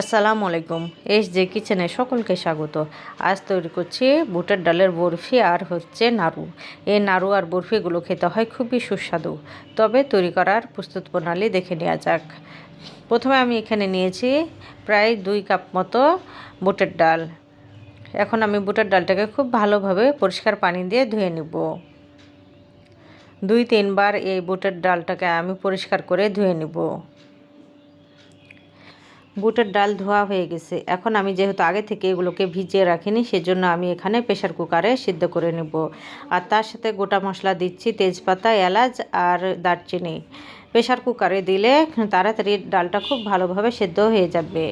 আসসালামু আলাইকুম এস যে কিচেনে সকলকে স্বাগত। আজ তৈরি করছি বুটের ডালের বরফি আর হচ্ছে নাড়ু। এই নাড়ু আর বরফিগুলো খেতে হয় খুবই সুস্বাদু। তবে তৈরি করার প্রস্তুত প্রণালী দেখে নেওয়া যাক। প্রথমে আমি এখানে নিয়েছি প্রায় দুই কাপ মতো বুটের ডাল। এখন আমি বুটের ডালটাকে খুব ভালোভাবে পরিষ্কার পানি দিয়ে ধুয়ে নেব। দুই তিনবার এই বুটের ডালটাকে আমি পরিষ্কার করে ধুয়ে নেব। বুটের ডাল ধোয়া হয়ে গেছে। এখন আমি যেহেতু আগে থেকে এগুলোকে ভিজিয়ে রাখিনি, সেজন্য আমি এখানে প্রেশার কুকারে সিদ্ধ করে নেব। আর তার সাথে গোটা মশলা দিচ্ছি, তেজপাতা, এলাচ আর দারচিনি। প্রেশার কুকারে দিলে তাড়াতাড়ি ডালটা খুব ভালোভাবে সেদ্ধ হয়ে যাবে।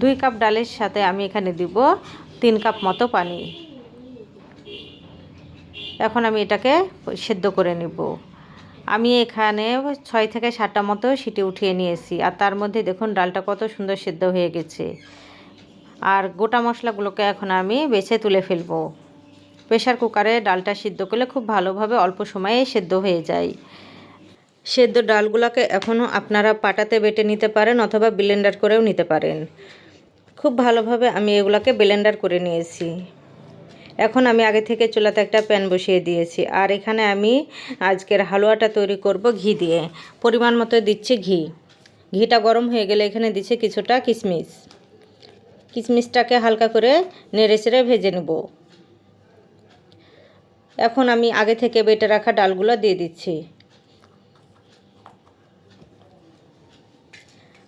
দুই কাপ ডালের সাথে আমি এখানে দিব তিন কাপ মতো পানি। এখন আমি এটাকে সেদ্ধ করে নেব। আমি এখানে ছয় থেকে সাতটা মতো সিটি উঠিয়ে নিয়েছি। আর তার মধ্যে দেখুন, ডালটা কত সুন্দর সেদ্ধ হয়ে গেছে। আর গোটা মশলাগুলোকে এখন আমি বেছে তুলে ফেলব। প্রেশার কুকারে ডালটা সিদ্ধ করলে খুব ভালোভাবে অল্প সময়ে সেদ্ধ হয়ে যায়। সেদ্ধ ডালগুলোকে এখনও আপনারা পাটাতে বেটে নিতে পারেন অথবা ব্লেন্ডার করেও নিতে পারেন। খুব ভালোভাবে আমি এগুলোকে ব্লেন্ডার করে নিয়েছি। এখন আমি আগে থেকে চুলাতে একটা প্যান বসিয়ে দিয়েছি। আর এখানে আমি আজকের হালুয়াটা তৈরি করব ঘি দিয়ে। পরিমাণ মতো দিচ্ছি ঘি। ঘিটা গরম হয়ে গেলে এখানে দিচ্ছে কিছুটা কিশমিশ কিশমিশটাকে হালকা করে নেড়ে চেড়ে ভেজে নেব। এখন আমি আগে থেকে বেটে রাখা ডালগুলো দিয়ে দিচ্ছি।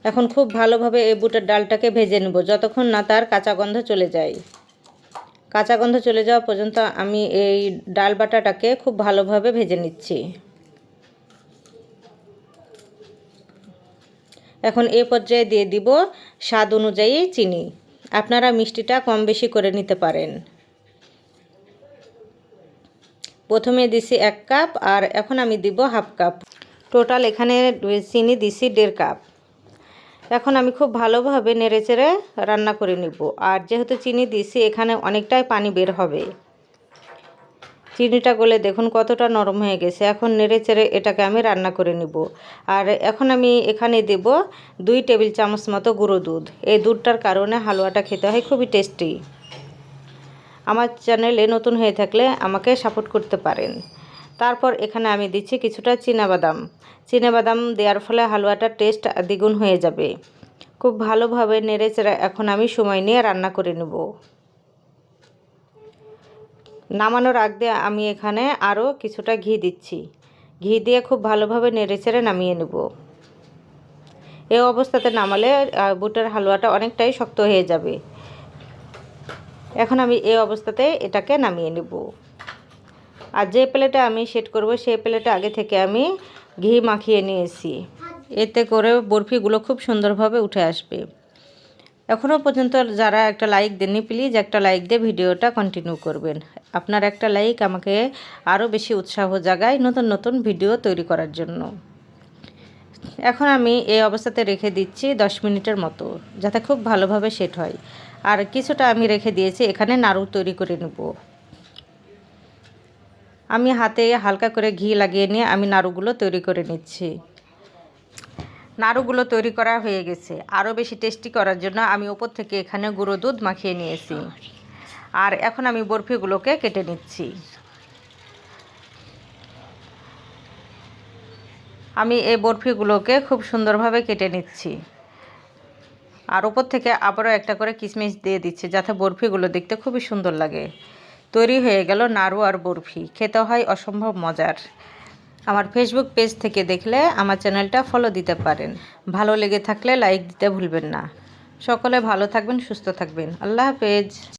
এখন খুব ভালোভাবে এই বুটের ডালটাকে ভেজে নেব, যতক্ষণ না তার কাঁচা গন্ধ চলে যায়। কাঁচা গন্ধ চলে যাওয়া পর্যন্ত আমি এই ডাল বাটাটাকে খুব ভালোভাবে ভেজে নিচ্ছি। এখন এ পর্যায়ে দিয়ে দিব স্বাদ অনুযায়ী চিনি। আপনারা মিষ্টিটা কম বেশি করে নিতে পারেন। প্রথমে দিছি এক কাপ আর এখন আমি দিব হাফ কাপ। টোটাল এখানে চিনি দিছি দেড় কাপ। এখন আমি খুব ভালোভাবে নেড়েচেড়ে রান্না করে নিব। আর যেহেতু চিনি দিছি, এখানে অনেকটাই পানি বের হবে। চিনিটা গলে দেখুন কতটা নরম হয়ে গেছে। এখন নেড়ে চেড়ে এটাকে আমি রান্না করে নিব। আর এখন আমি এখানে দেব দুই টেবিল চামচ মতো গুঁড়ো দুধ। এই দুধটার কারণে হালুয়াটা খেতে হয় খুবই টেস্টি। আমার চ্যানেলে নতুন হয়ে থাকলে আমাকে সাপোর্ট করতে পারেন। তারপর এখানে আমি দিচ্ছি কিছুটা বাদাম বাদাম দেওয়ার ফলে হালুয়াটার টেস্ট দ্বিগুণ হয়ে যাবে। খুব ভালোভাবে নেড়ে চেড়ে এখন আমি সময় নিয়ে রান্না করে নেব। নামানোর আগ দিয়ে আমি এখানে আরও কিছুটা ঘি দিচ্ছি। ঘি দিয়ে খুব ভালোভাবে নেড়েচেড়ে নামিয়ে নেব। এ অবস্থাতে নামালে বুটের হালুয়াটা অনেকটাই শক্ত হয়ে যাবে। এখন আমি এই অবস্থাতে এটাকে নামিয়ে নেব। আর যে প্লেটে আমি সেট করব, সেই প্লেটে আগে থেকে আমি ঘি মাখিয়ে নিয়েছি। এতে করে বরফিগুলো খুব সুন্দরভাবে উঠে আসবে। এখনও পর্যন্ত যারা একটা লাইক দেননি প্লিজ একটা লাইক দিয়ে ভিডিওটা কন্টিনিউ করবেন। আপনার একটা লাইক আমাকে আরও বেশি উৎসাহ জাগায় নতুন নতুন ভিডিও তৈরি করার জন্য। এখন আমি এই অবস্থাতে রেখে দিচ্ছি দশ মিনিটের মতো, যাতে খুব ভালোভাবে সেট হয়। আর কিছুটা আমি রেখে দিয়েছি, এখানে নাড়ু তৈরি করে নেব। আমি হাতে হালকা করে ঘি লাগিয়ে নিয়ে আমি নাড়ুগুলো তৈরি করে নিচ্ছি। নাড়ুগুলো তৈরি করা হয়ে গেছে। আরও বেশি টেস্টি করার জন্য আমি ওপর থেকে এখানে গুঁড়ো দুধ মাখিয়ে নিয়েছি। আর এখন আমি বরফিগুলোকে কেটে নিচ্ছি। আমি এই বরফিগুলোকে খুব সুন্দরভাবে কেটে নিচ্ছি। আর ওপর থেকে আবারও একটা করে কিশমিশ দিয়ে দিচ্ছি, যাতে বরফিগুলো দেখতে খুবই সুন্দর লাগে। তৈরি হয়ে গেল নাড়ু আর বরফি। খেতে হয় অসম্ভব মজার। আমার ফেসবুক পেজ থেকে দেখলে আমার চ্যানেলটা ফলো দিতে পারেন। ভালো লেগে থাকলে লাইক দিতে ভুলবেন না। সকলে ভালো থাকবেন, সুস্থ থাকবেন। আল্লাহ হাফেজ।